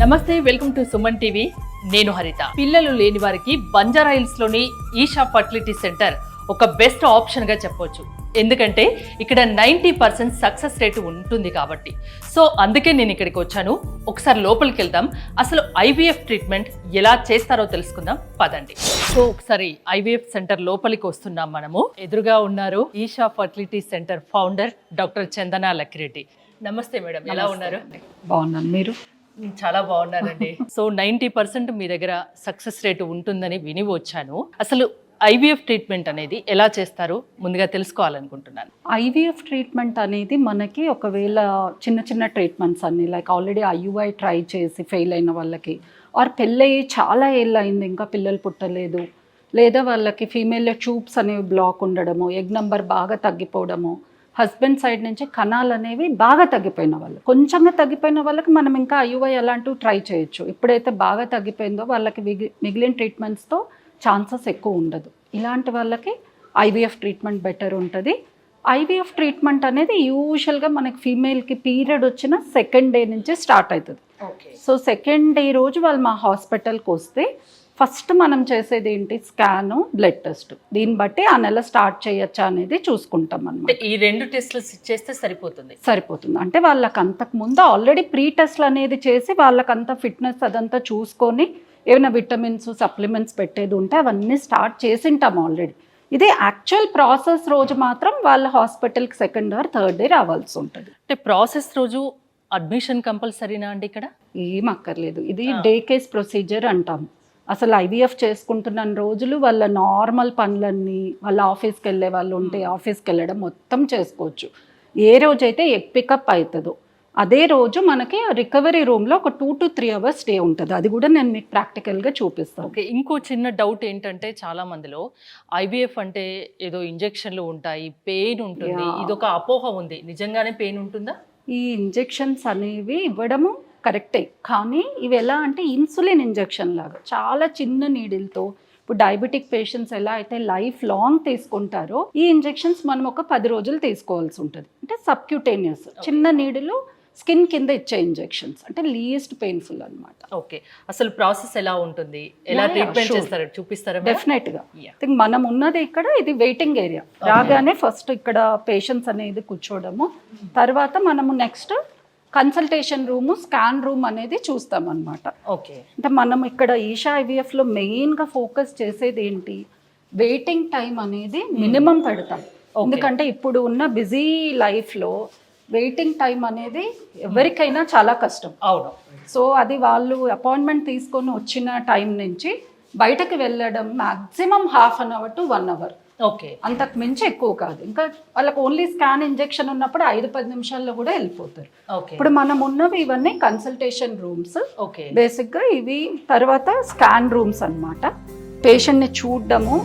నమస్తే welcome to Suman TV. నేను హరిత. పిల్లలు లేని వారికి బంజారా హిల్స్లోని ఈషా ఫర్టిలిటీ సెంటర్ ఒక బెస్ట్ ఆప్షన్గా చెప్పొచ్చు. ఎందుకంటే ఇక్కడ నైంటీ పర్సెంట్ సక్సెస్ రేట్ ఉంటుంది కాబట్టి. సో అందుకే నేను ఇక్కడికి వచ్చాను. ఒకసారి లోపలికి వెళ్దాం. అసలు ఐవీఎఫ్ ట్రీట్మెంట్ ఎలా చేస్తారో తెలుసుకుందాం. పదండి. సో ఒకసారి ఐవీఎఫ్ సెంటర్ లోపలికి వస్తున్నాం మనము. ఎదురుగా ఉన్నారు Isha fertility centre founder doctor Chandana Lakkireddy. నమస్తే మేడం ఎలా ఉన్నారు? బాగున్నాను. మీరు? చాలా బాగున్నానండి. సో నైంటీ పర్సెంట్ మీ దగ్గర సక్సెస్ రేటు ఉంటుందని విని వచ్చాను. అసలు ఐవీఎఫ్ ట్రీట్మెంట్ అనేది ఎలా చేస్తారు? ముందుగా తెలుసుకోవాలనుకుంటున్నాను. ఐవీఎఫ్ ట్రీట్మెంట్ అనేది మనకి ఒకవేళ చిన్న చిన్న ట్రీట్మెంట్స్ అన్ని లైక్ ఆల్రెడీ ఐయుఐ ట్రై చేసి ఫెయిల్ అయిన వాళ్ళకి ఆర్ పెళ్ళయి చాలా ఏళ్ళు అయింది ఇంకా పిల్లలు పుట్టలేదు లేదా వాళ్ళకి ఫీమేల్ ట్యూబ్స్ అనేవి బ్లాక్ ఉండడము ఎగ్ నంబర్ బాగా తగ్గిపోవడము హస్బెండ్ సైడ్ నుంచి కణాలు అనేవి బాగా తగ్గిపోయిన వాళ్ళు. కొంచెంగా తగ్గిపోయిన వాళ్ళకి మనం ఇంకా ఐయుఐ అలాంటివి ట్రై చేయొచ్చు. ఎప్పుడైతే బాగా తగ్గిపోయిందో వాళ్ళకి మిగి- మిగిలిన ట్రీట్మెంట్స్తో ఛాన్సెస్ ఎక్కువ ఉండదు. ఇలాంటి వాళ్ళకి ఐవీఎఫ్ ట్రీట్మెంట్ బెటర్ ఉంటుంది. ఐవీఎఫ్ ట్రీట్మెంట్ అనేది యూజువల్గా మనకి ఫీమేల్కి పీరియడ్ వచ్చిన సెకండ్ డే నుంచి స్టార్ట్ అవుతుంది. ఓకే సో సెకండ్ డే రోజు వాళ్ళు మా హాస్పిటల్కి వస్తే ఫస్ట్ మనం చేసేది ఏంటి స్కాను బ్లడ్ టెస్ట్. దీన్ని బట్టి ఆ నెల స్టార్ట్ చేయొచ్చా అనేది చూసుకుంటాం అంటే అన్నమాట ఈ రెండు టెస్ట్లు చేస్తే సరిపోతుంది. సరిపోతుంది. అంటే వాళ్ళకి అంతకు ముందు ఆల్రెడీ ప్రీ టెస్ట్లు అనేది చేసి వాళ్ళకంతా ఫిట్నెస్ అదంతా చూసుకొని ఏమైనా విటమిన్స్ సప్లిమెంట్స్ పెట్టేది ఉంటే అవన్నీ స్టార్ట్ చేసింటాం ఆల్రెడీ. ఇది యాక్చువల్ ప్రాసెస్ రోజు మాత్రం వాళ్ళ హాస్పిటల్కి సెకండ్ ఆర్ థర్డ్ డే రావాల్సి ఉంటుంది. అంటే ప్రాసెస్ రోజు అడ్మిషన్ కంపల్సరీనా అండి ఇక్కడ? ఏం అక్కర్లేదు. ఇది. డే కేస్ ప్రొసీజర్ అంటాం. అసలు ఐవీఎఫ్ చేసుకుంటున్న రోజులు వాళ్ళ నార్మల్ పనులన్నీ వాళ్ళ ఆఫీస్కి వెళ్ళే వాళ్ళు ఉంటే ఆఫీస్కి వెళ్ళడం మొత్తం చేసుకోవచ్చు. ఏ రోజైతే పికప్ అవుతుందో అదే రోజు మనకి రికవరీ రూమ్లో ఒక two to three hours stay ఉంటుంది. అది కూడా నేను మీకు ప్రాక్టికల్గా చూపిస్తాను. ఓకే ఇంకో చిన్న డౌట్ ఏంటంటే చాలా మందిలో ఐవీఎఫ్ అంటే ఏదో ఇంజెక్షన్లు ఉంటాయి పెయిన్ ఉంటుంది. ఇది ఒక అపోహ ఉంది. నిజంగానే పెయిన్ ఉంటుందా? ఈ ఇంజెక్షన్స్ అనేవి ఇవ్వడము కరెక్టే. కానీ ఇవి ఎలా అంటే ఇన్సులిన్ ఇంజెక్షన్ లాగా. చాలా చిన్న నీడిల్తో ఇప్పుడు డయాబెటిక్ పేషెంట్స్ ఎలా అయితే లైఫ్ లాంగ్ తీసుకుంటారో ఈ ఇంజెక్షన్స్ మనం ఒక పది రోజులు తీసుకోవాల్సి ఉంటుంది. అంటే సబ్క్యూటేనియస్. చిన్న నీడిలు స్కిన్ కింద ఇచ్చే ఇంజెక్షన్స్. అంటే లీస్ట్ పెయిన్ఫుల్ అనమాట ఓకే. అసలు ప్రాసెస్ ఎలా ఉంటుంది? ఎలా ట్రీట్మెంట్. చేస్తారు? చూపిస్తారా డెఫినెట్గా Yeah. థింక్ మనం ఉన్నది ఇక్కడ ఇది వెయిటింగ్ ఏరియా. రాగానే ఫస్ట్ ఇక్కడ పేషెంట్స్ అనేది కూర్చోవడము తర్వాత మనము next consultation room scan room అనేది చూస్తాం అనమాట ఓకే. అంటే మనం ఇక్కడ ఈషా ఐవీఎఫ్లో మెయిన్గా ఫోకస్ చేసేది ఏంటి? వెయిటింగ్ టైం అనేది మినిమం పెడతాం. ఎందుకంటే ఇప్పుడు ఉన్న బిజీ లైఫ్లో వెయిటింగ్ టైం అనేది ఎవరికైనా చాలా కష్టం. అవును. సో అది వాళ్ళు అపాయింట్మెంట్ తీసుకొని వచ్చిన టైం నుంచి బయటకు వెళ్ళడం maximum half an hour to one hour. Okay. అంతకు మించి ఎక్కువ కాదు. ఇంకా వాళ్ళకి ఓన్లీ స్కాన్ ఇంజెక్షన్ ఉన్నప్పుడు ఐదు పది నిమిషాల్లో కూడా వెళ్ళిపోతారు. ఇప్పుడు మనం ఉన్నవి ఇవన్నీ కన్సల్టేషన్ రూమ్స్ ఓకే. బేసిక్గా ఇవి తర్వాత స్కాన్ రూమ్స్ అన్నమాట. పేషెంట్ని చూడడము.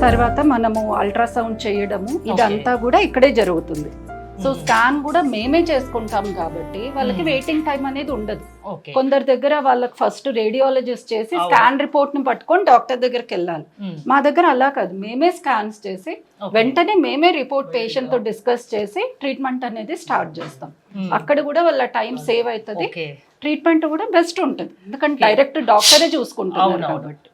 తర్వాత మనము అల్ట్రాసౌండ్ చేయడము. ఇదంతా కూడా ఇక్కడే జరుగుతుంది. సో స్కాన్ కూడా మేమే చేసుకుంటాం కాబట్టి వాళ్ళకి వెయిటింగ్ టైం అనేది ఉండదు. కొందరి దగ్గర వాళ్ళకి ఫస్ట్ రేడియాలజిస్ట్ చేసి. స్కాన్ రిపోర్ట్ని పట్టుకొని డాక్టర్ దగ్గరికి వెళ్ళాలి. మా దగ్గర అలా కాదు. మేమే స్కాన్స్ చేసి. వెంటనే మేమే రిపోర్ట్ పేషెంట్తో డిస్కస్ చేసి ట్రీట్మెంట్ అనేది స్టార్ట్ చేస్తాం. అక్కడ కూడా వాళ్ళ టైం సేవ్ అవుతుంది. ట్రీట్మెంట్ కూడా బెస్ట్ ఉంటుంది. ఎందుకంటే డైరెక్ట్ డాక్టరే అవునవును. కాబట్టి.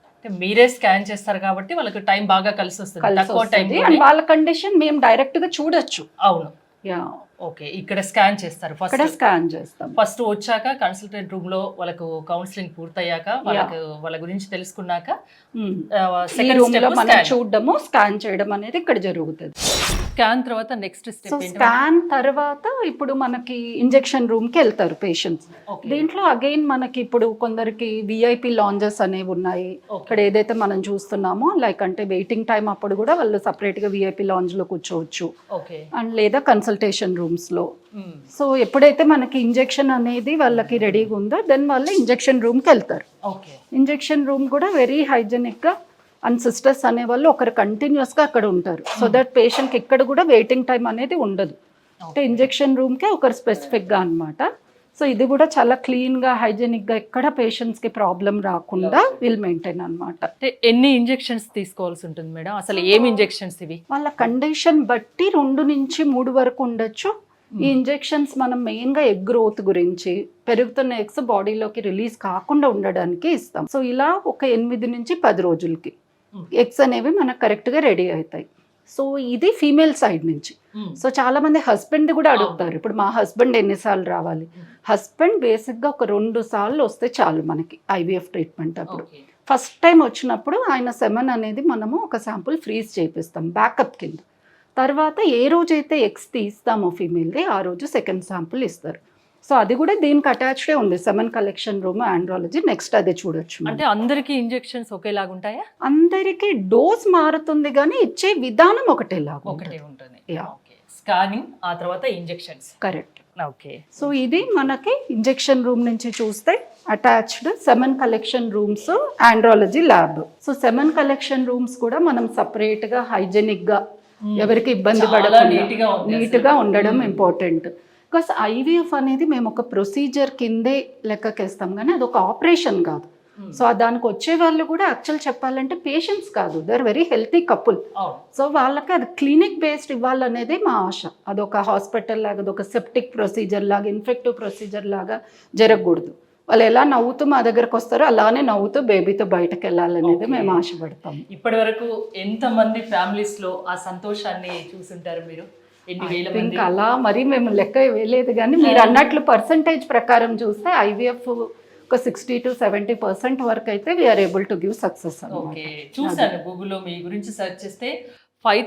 మీరే స్కాన్ చేస్తారు కాబట్టి వాళ్ళకి టైం బాగా కలిసి వస్తుంది. తక్కువ టైం వాళ్ళ కండిషన్ మేము డైరెక్ట్గా చూడొచ్చు. అవును. 要 ఓకే ఇక్కడ స్కాన్ చేస్తారు. ఫస్ట్ స్కాన్ చేస్తాం. ఫస్ట్ వచ్చాక కన్సల్టెంట్ రూమ్లో వాళ్ళకు కౌన్సిలింగ్ పూర్తయ్యాక వాళ్ళకు వాళ్ళ గురించి తెలుసుకున్నాక రూమ్లో మనం చూడడము స్కాన్ చేయడం అనేది ఇక్కడ జరుగుతుంది. స్కాన్ తర్వాత నెక్స్ట్ స్టెప్ స్కాన్ తర్వాత ఇప్పుడు మనకి ఇంజెక్షన్ రూమ్కి వెళ్తారు పేషెంట్స్. దీంట్లో అగైన్ మనకి ఇప్పుడు కొందరికి విఐపి లాంజెస్ అనేవి ఉన్నాయి. ఇక్కడ ఏదైతే మనం చూస్తున్నామో లైక్ అంటే వెయిటింగ్ టైం అప్పుడు కూడా వాళ్ళు సపరేట్గా విఐపి లాంజ్లో కూర్చోవచ్చు. అండ్ లేదా కన్సల్టేషన్ రూమ్స్ లో సో ఎప్పుడైతే మనకి ఇంజెక్షన్ అనేది వాళ్ళకి రెడీగా ఉందో దెన్ వాళ్ళు ఇంజెక్షన్ రూమ్కి వెళ్తారు. ఓకే. ఇంజెక్షన్ రూమ్ కూడా వెరీ హైజెనిక్గా అండ్ సిస్టర్స్ అనేవాళ్ళు ఒకరు కంటిన్యూస్గా అక్కడ ఉంటారు. సో దట్ పేషెంట్కి ఇక్కడ కూడా వెయిటింగ్ టైం అనేది ఉండదు. అంటే ఇంజెక్షన్ రూమ్ కే ఒకరు స్పెసిఫిక్గా అన్నమాట. సో ఇది కూడా చాలా క్లీన్గా హైజెనిక్గా ఎక్కడ పేషెంట్స్కి ప్రాబ్లం రాకుండా విల్ మెయింటైన్ అన్నమాట. అంటే ఎన్ని ఇంజెక్షన్స్ తీసుకోవాల్సి ఉంటుంది మేడం? అసలు ఏమి ఇంజెక్షన్స్ ఇవి? వాళ్ళ కండిషన్ బట్టి రెండు నుంచి మూడు వరకు ఉండొచ్చు. ఈ ఇంజెక్షన్స్ మనం మెయిన్గా ఎగ్ గ్రోత్ గురించి పెరుగుతున్న ఎగ్స్ బాడీలోకి రిలీజ్ కాకుండా ఉండడానికి ఇస్తాం. సో ఇలా ఒక ఎనిమిది నుంచి పది రోజులకి Hmm. ఎగ్స్ అనేవి మనకు కరెక్ట్గా రెడీ అవుతాయి. సో ఇది ఫీమేల్ సైడ్ నుంచి. మ్మ్. సో చాలా మంది హస్బెండ్ కూడా అడుగుతారు. ఇప్పుడు మా హస్బెండ్ ఎన్నిసార్లు రావాలి? Hmm. హస్బెండ్ బేసిక్గా ఒక రెండు సార్లు వస్తే చాలు మనకి ఐవీఎఫ్ ట్రీట్మెంట్ అప్పుడు. ఫస్ట్ టైం వచ్చినప్పుడు ఆయన సెమన్ అనేది మనము ఒక శాంపుల్ ఫ్రీజ్ చేపిస్తాం బ్యాకప్ కింద. తర్వాత ఏ రోజైతే ఎగ్స్ తీస్తామో ఫీమేల్ది ఆ రోజు సెకండ్ శాంపుల్ ఇస్తారు. సో అది కూడా దీనికి అటాచ్డే ఉంది. Semen collection room andrology. Next అదే చూడొచ్చు. అంటే అందరికి ఇంజెక్షన్స్ ఒకేలాగా ఉంటాయా? అందరికీ డోస్ మారుతుంది కానీ ఇచ్చే విధానం ఒకటేలాగా ఒకటే ఉంటుంది. Yeah. ఓకే. స్కానింగ్ ఆ తర్వాత ఇంజెక్షన్స్. కరెక్ట్. ఓకే. సో ఇది మనకి ఇంజెక్షన్ రూమ్ నుంచి చూస్తే attached semen collection rooms andrology lab. So semen collection rooms కూడా మనం separate గా హైజెనిక్గా ఎవరికి ఇబ్బంది పడకుండా neat గా ఉంది నీట్గా అసలు. ఉండడం. ఇంపార్టెంట్. బికాస్ ఐవీఎఫ్ అనేది మేము ఒక ప్రొసీజర్ కిందే లెక్కకేస్తాం కానీ అది ఒక ఆపరేషన్ కాదు. Hmm. సో దానికి వచ్చే వాళ్ళు కూడా యాక్చువల్ చెప్పాలంటే పేషెంట్స్ కాదు. They are very healthy couple so వాళ్ళకి అది క్లినిక్ బేస్డ్ ఇవ్వాలనేది మా ఆశ. అదొక హాస్పిటల్ లాగా అదొక సెప్టిక్ ప్రొసీజర్ లాగా ఇన్ఫెక్టివ్ ప్రొసీజర్ లాగా జరగకూడదు. వాళ్ళు ఎలా నవ్వుతూ మా దగ్గరకు వస్తారో అలానే నవ్వుతూ బేబీతో బయటకు వెళ్ళాలనేది. మేము ఆశపడతాం. ఇప్పటి వరకు ఎంత మంది ఫ్యామిలీస్లో ఆ సంతోషాన్ని చూసుంటారు మీరు? ఇంకా అలా మరి మేము లెక్క వేయలేదు కానీ మీరు అన్నట్లు పర్సంటేజ్ ప్రకారం చూస్తే ఐవీఎఫ్ ఒక సిక్స్టీ టు సెవెంటీ పర్సెంట్ వరకు అయితే we're able to give success okay చూసాను గూగుల్లో మీ గురించి సెర్చ్ చేస్తే ఫైవ్